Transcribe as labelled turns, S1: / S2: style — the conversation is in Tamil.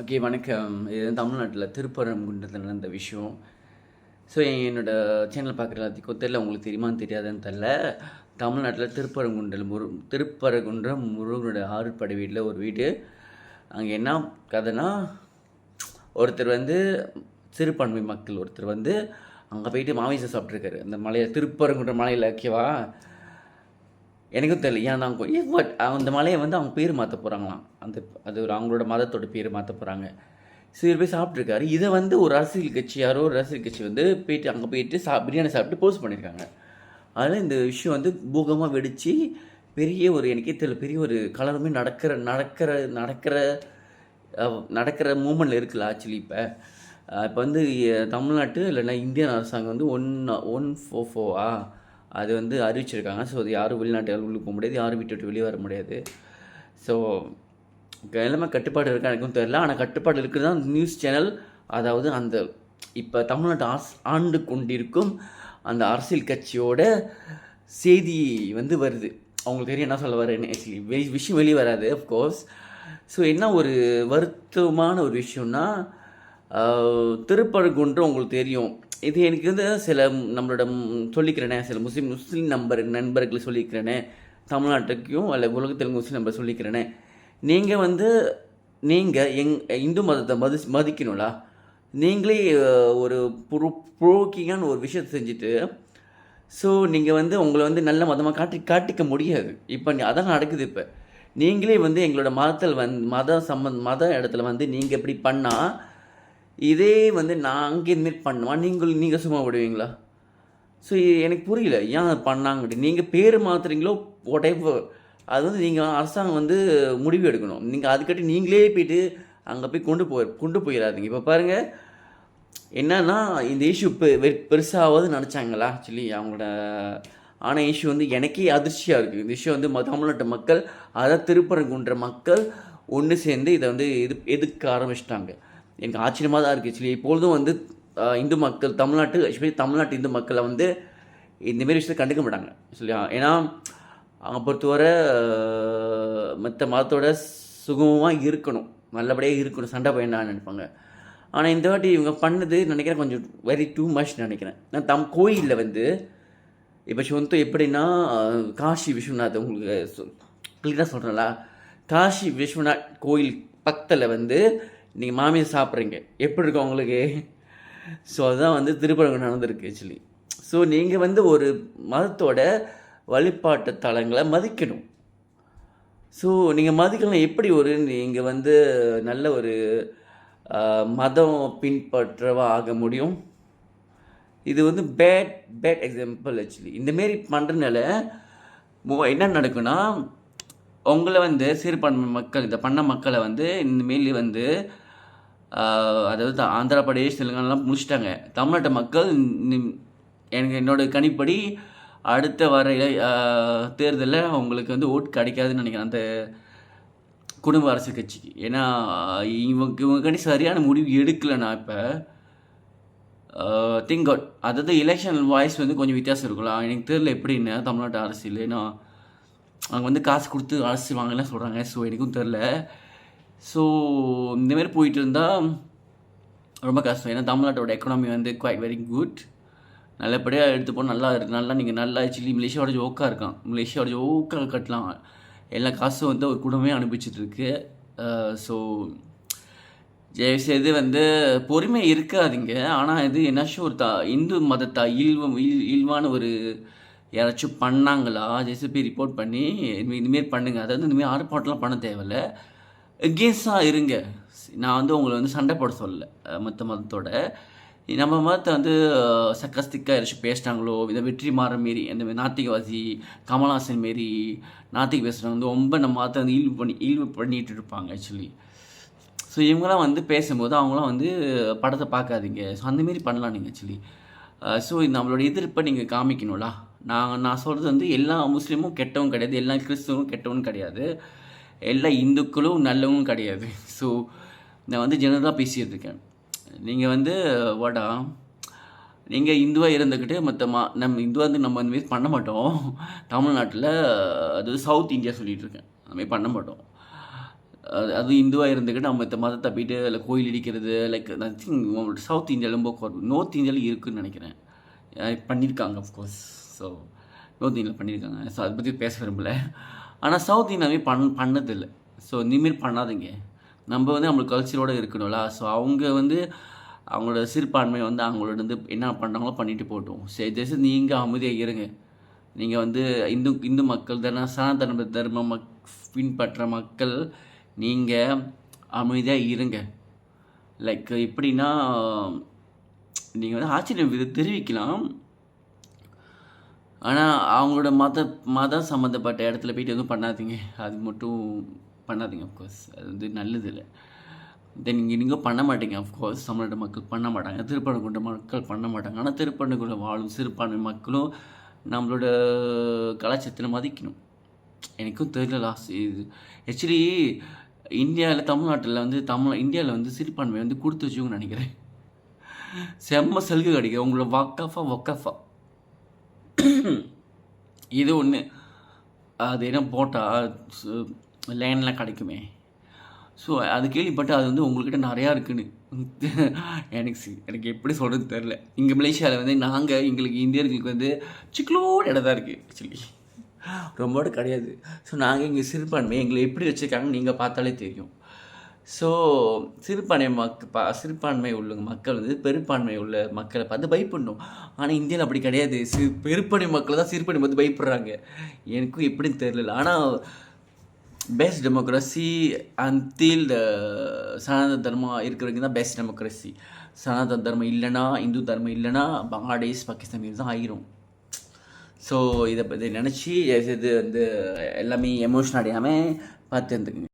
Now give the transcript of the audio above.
S1: ஓகே வணக்கம். இது தமிழ்நாட்டில் திருப்பரங்குன்றத்தில் நடந்த விஷயம். ஸோ என்னோட சேனல் பார்க்குற எல்லாத்துக்கும் தெரியல உங்களுக்கு தெரியுமான்னு தெரியாதுன்னு தெரில தமிழ்நாட்டில் திருப்பரங்குன்றல் முரு திருப்பரங்குன்றம் முருகனுடைய ஆறுபடை வீட்டில் ஒரு வீடு. அங்கே என்ன கதைனா ஒருத்தர் வந்து சிறுபான்மை மக்கள் ஒருத்தர் வந்து அங்கே போயிட்டு மாமிசம் சாப்பிட்ருக்காரு அந்த மலையில் திருப்பரங்குன்ற மலையில் ஓகேவா? எனக்கும் தெரியல. ஏன்னா நான் பட் அந்த மலையை வந்து அவங்க பேர் மாற்ற போகிறாங்களாம் அந்த அது ஒரு அவங்களோட மதத்தோட பேர் மாற்ற போகிறாங்க சில பேர் போய் சாப்பிட்ருக்காரு இதை வந்து ஒரு அரசியல் கட்சி யாரோ ஒரு அரசியல் கட்சி வந்து போயிட்டு அங்கே போயிட்டு சா பிரியாணி சாப்பிட்டு போஸ்ட் பண்ணியிருக்காங்க அதனால் இந்த விஷயம் வந்து பூகமாக வெடித்து பெரிய ஒரு எனக்கே தெரியல பெரிய ஒரு கலருமே நடக்கிற நடக்கிற நடக்கிற நடக்கிற மூமெண்ட்டில் இருக்குல்ல ஆக்சுவலி இப்போ. இப்போ வந்து தமிழ்நாட்டு இல்லைன்னா இந்தியன் அரசாங்கம் வந்து ஒன் ஒன் ஃபோ ஃபோவா அது வந்து அறிவிச்சிருக்காங்க. ஸோ அது யாரும் வெளிநாட்டுகள் உள்ளே போக முடியாது. யாரும் விட்டு விட்டு வெளியே வர முடியாது. ஸோ எல்லாமே கட்டுப்பாடு இருக்கா எனக்கும் தெரியல. ஆனால் கட்டுப்பாடு இருக்குது தான் நியூஸ் சேனல். அதாவது அந்த இப்போ தமிழ்நாட்டு ஆஸ் ஆண்டு கொண்டிருக்கும் அந்த அரசியல் கட்சியோட செய்தி வந்து வருது. அவங்களுக்கு தெரியும் என்ன சொல்ல வரேன்னு ஆக்சுவலி வெளி விஷயம் வெளியே வராது அஃப்கோர்ஸ் ஸோ என்ன ஒரு வருத்தமான ஒரு விஷயம்னா ஆஹ், திருப்பரங்குன்றம் உங்களுக்கு தெரியும். இது எனக்கு வந்து சில நம்மளோட சொல்லிக்கிறேனே சில முஸ்லீம் முஸ்லீம் நம்பர் நண்பர்களை சொல்லிக்கிறேனே தமிழ்நாட்டுக்கும் அல்ல உலகத்தில் முஸ்லீம் நம்பர் சொல்லிக்கிறேனே. நீங்கள் வந்து நீங்கள் எங் இந்து மதத்தை மதி மதிக்கணும்ல நீங்களே ஒரு ப்ரோ ப்ரோக்கிங்கான ஒரு விஷயத்தை செஞ்சுட்டு ஸோ நீங்கள் வந்து உங்களை வந்து நல்ல மதமாக காட்டி காட்டிக்க முடியாது. இப்போ அதான் நடக்குது இப்போ. நீங்களே வந்து எங்களோட மதத்தில் வந் மத சம்மந்த மத இடத்துல வந்து நீங்கள் இப்படி பண்ணால் இதே வந்து நான் அங்கே இருந்து பண்ணுவா நீங்கள் நீங்கள் சும்மா விடுவீங்களா? ஸோ எனக்கு புரியல. ஏன் பண்ணாங்க நீங்கள் பேர் மாத்துறீங்களோ whatever. அது வந்து நீங்கள் அரசாங்கம் வந்து முடிவு எடுக்கணும். நீங்கள் அதுக்கட்டி நீங்களே போயிட்டு அங்கே போய் கொண்டு போய் கொண்டு போயிடாதீங்க இப்போ பாருங்கள் என்னன்னா இந்த இஷ்யூ பெ பெருசாவது நினச்சாங்களா? ஆக்சுவலி அவங்களோட ஆனால் இஷ்யூ வந்து எனக்கே அதிர்ச்சியாக இருக்குது இந்த இஷ்யூ வந்து தமிழ்நாட்டு மக்கள் அதாவது திருப்பரங்குன்ற மக்கள் ஒன்று சேர்ந்து இதை வந்து எது எதுக்க ஆரம்பிச்சிட்டாங்க. எனக்கு ஆச்சரியமாக தான் இருக்குது ஆக்சுவலி இப்பொழுதும் வந்து இந்து மக்கள் தமிழ்நாட்டு எஸ்பெஷலி தமிழ்நாட்டு இந்து மக்களை வந்து இந்தமாரி விஷயத்தை கண்டுக்க மாட்டாங்க. ஆக்சுவலி ஏன்னா அவங்க பொறுத்தவரை மற்ற மதத்தோட சுகமமாக இருக்கணும். நல்லபடியாக இருக்கணும். சண்டை பையனான்னு நினைப்பாங்க. ஆனால் இந்த வாட்டி இவங்க பண்ணது நினைக்கிறேன் கொஞ்சம் வெரி டூ மச் நினைக்கிறேன். நான் தம் கோயிலில் வந்து இப்போ சொந்த எப்படின்னா காஷி காசி விஸ்வநாத் உங்களுக்கு கிளியராக சொல்கிறேன்ல காசி விஸ்வநாத் கோயில் பக்கத்தில் வந்து நீங்கள் மாமியார் சாப்பிட்றீங்க. எப்படி இருக்கும் உங்களுக்கு? ஸோ அதுதான் வந்து திருப்பரங்கம் நடந்திருக்கு ஆக்சுவலி ஸோ நீங்கள் வந்து ஒரு மதத்தோட வழிபாட்டு தலங்களை மதிக்கணும். ஸோ நீங்கள் மதிக்கலாம் எப்படி ஒரு நீங்கள் வந்து நல்ல ஒரு மதம் பின்பற்றவா ஆக முடியும்? இது வந்து பேட் பேட் எக்ஸாம்பிள் ஆக்சுவலி இந்தமாரி பண்ணுறதுனால என்ன நடக்குன்னா உங்களை வந்து சிறுபான்மை மக்கள் இதை பண்ண மக்களை வந்து இந்தமாரி வந்து அதாவது த- ஆந்திர பிரதேஷ் தெலுங்கானாலாம் முடிச்சிட்டாங்க. தமிழ்நாட்டு மக்கள் எனக்கு என்னோடய கணிப்படி அடுத்த வர தேர்தலில் அவங்களுக்கு வந்து ஓட் கிடைக்காதுன்னு நினைக்கிறேன் அந்த குடும்ப அரசு கட்சிக்கு ஏன்னா இவங்க இவங்க சரியான முடிவு எடுக்கலைண்ணா இப்போ திங்க் அவுட் அதாவது எலெக்ஷன் வாய்ஸ் வந்து கொஞ்சம் வித்தியாசம் இருக்கலாம் எனக்கு தெரியல எப்படின்னு தமிழ்நாட்டு அரசியல். ஏன்னா அவங்க வந்து காசு கொடுத்து அரசு வாங்கலாம் சொல்கிறாங்க ஸோ எனக்கும் தெரில ஸோ இந்தமாரி போயிட்டு இருந்தால் ரொம்ப கஷ்டம். ஏன்னா தமிழ்நாட்டோட எக்கனாமி வந்து குவைட் வெரி குட் நல்லபடியாக எடுத்து போனால் நல்லா இருக்குது நல்லா நீங்கள் நல்லா ஆக்சுவலி மலேசியாவோட ஜோக்காக இருக்கான். மலேசியாவோட ஜோக்காக கட்டலாம். எல்லா காசும் வந்து ஒரு குடும்பமே அனுப்பிச்சிட்ருக்கு ஸோ தயவுசெய்து வந்து பொறுமை இருக்காதுங்க. ஆனால் இது என்னாச்சும் ஒரு த இந்து மதத்தா இல்வம் இல் இல்வான ஒரு யாராச்சும் பண்ணாங்களா? ஜெய்சி ரிப்போர்ட் பண்ணி இனிமேல் பண்ணுங்கள் பண்ணுங்க. அதாவது இந்தமாரி ஆர்ப்பாட்டம்லாம் பண்ண தேவையில்ல. எகேன்ஸ்டாக இருங்க. நான் வந்து உங்களை வந்து சண்டை போட சொல்லலை. மற்ற மதத்தோட. நம்ம மதத்தை வந்து சக்கஸ்திக்காக யாராச்சும் பேசிட்டாங்களோ இதை வெற்றி மாற மாரி அந்த மாதிரி நாத்திகவாசி கமல்ஹாசன் மாரி நாத்திக பேசுகிறவங்க வந்து ரொம்ப நம்ம மதத்தை வந்து ஈல்வு பண்ணி ஈல்வு பண்ணிகிட்டு இருப்பாங்க ஆக்சுவலி ஸோ இவங்களாம் வந்து பேசும்போது அவங்களாம் வந்து படத்தை பார்க்காதீங்க. ஸோ அந்தமாரி பண்ணலாம் நீங்கள் ஆக்சுவலி ஸோ நம்மளோட எதிர்ப்பை நீங்கள் காமிக்கணும்ல. நான் நான் சொல்கிறது வந்து எல்லா முஸ்லீமும் கெட்டவும் கிடையாது. எல்லா கிறிஸ்துவும் கெட்டவும் கிடையாது. எல்லா இந்துக்களும் நல்லவும் கிடையாது. ஸோ நான் வந்து ஜெனரலாக பேசிகிட்டு இருக்கேன். நீங்கள் வந்து வாடா நீங்கள் இந்துவாக இருந்துக்கிட்டு மற்ற மா நம்ம இந்துவாக வந்து நம்ம அந்த மாதிரி பண்ண மாட்டோம். தமிழ்நாட்டில் அது சவுத் இந்தியா சொல்லிகிட்டு இருக்கேன். அந்த பண்ண மாட்டோம். அது அதுவும் இந்துவாக இருந்துக்கிட்டு நம்ம இந்த மதத்தை போயிட்டு இல்லை கோயில் இடிக்கிறது லைக் ஐ திங்க் சவுத் இந்தியாவில் ரொம்ப குறை. நார்த் இந்தியாவில் இருக்குதுன்னு நினைக்கிறேன். பண்ணியிருக்காங்க அஃப்கோர்ஸ் ஸோ நார்த் இந்தியாவில் பண்ணியிருக்காங்க ஸோ அதை பற்றி பேச விரும்பல. ஆனால் சவுத் இந்தியாவே பண் பண்ணதில்லை. ஸோ இனிமேல் பண்ணாதீங்க. நம்ம வந்து நம்மளுக்கு கல்ச்சரோடு இருக்கணும்ல. ஸோ அவங்க வந்து அவங்களோட சிறுபான்மை வந்து அவங்களோட வந்து என்ன பண்ணுறாங்களோ பண்ணிட்டு போட்டோம் சரி ஜெஸ்ட் நீங்கள் அமைதியாக இருங்க. நீங்கள் வந்து இந்து இந்து மக்கள் தானே சனாதன தர்ம மக் பின்பற்ற மக்கள் நீங்கள் அமைதியாக இருங்க. லைக் எப்படின்னா நீங்கள் வந்து ஆச்சரியம் தெரிவிக்கலாம். ஆனால் அவங்களோட மத மதம் சம்மந்தப்பட்ட இடத்துல போயிட்டு எதுவும் பண்ணாதீங்க. அது மட்டும் பண்ணாதீங்க அஃப்கோர்ஸ் அது வந்து நல்லது இல்லை. தென் நீங்கள் நீங்கள் பண்ண மாட்டீங்க அஃப்கோர்ஸ் தமிழ்நாட்டு மக்கள் பண்ண மாட்டாங்க. திருப்பணங்குன்ற மக்கள் பண்ண மாட்டாங்க. ஆனால் திருப்பணங்குன்ற வாழும் சிறுபான்மை மக்களும் நம்மளோட கலாச்சாரத்தில் மதிக்கணும். எனக்கும் தெரியல லாஸ் இது. ஆக்சுவலி இந்தியாவில் தமிழ்நாட்டில் வந்து தமிழ் இந்தியாவில் வந்து சிறுபான்மை வந்து கொடுத்து வச்சுக்கோங்க நினைக்கிறேன். செம்ம சலுகை கிடைக்கும். உங்களோட வக்கஃபா ஒக்கஃபா இது ஒன்று அது என்ன போட்டால் லேண்ட்லாம் கிடைக்குமே. ஸோ அது கேள்விப்பட்டு அது வந்து உங்கள்கிட்ட நிறையா இருக்குன்னு. எனக்கு சி- எனக்கு எப்படி சொல்கிறது தெரில இங்கே மலேசியாவில் வந்து நாங்கள் எங்களுக்கு இந்தியர்களுக்கு வந்து சிக்கலோட இடம் தான் இருக்குது ஆக்சுவலி ரொம்போட கிடையாது. ஸோ நாங்கள் இங்கே சிறுபான்மை எங்களை எப்படி வச்சுருக்காங்கன்னு நீங்கள் பார்த்தாலே தெரியும். ஸோ சிறுபான்மை மக் பா சிறுபான்மை உள்ள மக்கள் வந்து பெரும்பான்மை உள்ள மக்களை பார்த்து பயப்படணும். ஆனால் இந்தியாவில் அப்படி கிடையாது. சிறு பெருப்பான்மை மக்கள் தான் சிறுபான்மை பார்த்து பயப்படுறாங்க. எனக்கும் எப்படின்னு தெரியல. ஆனால் பெஸ்ட் டெமோக்ரஸி அந்தில் சனாதன தர்மம் இருக்கிறவங்க தான் பெஸ்ட் டெமோக்ரஸி சனாதன தர்மம் இல்லைன்னா இந்து தர்மம் இல்லைன்னா பங்களாதேஷ் பாகிஸ்தான் தான் ஆயிரும். ஸோ இதை பற்றி நினச்சி இது வந்து எல்லாமே எமோஷன் அடையாமல் பார்த்து இருந்துக்குங்க.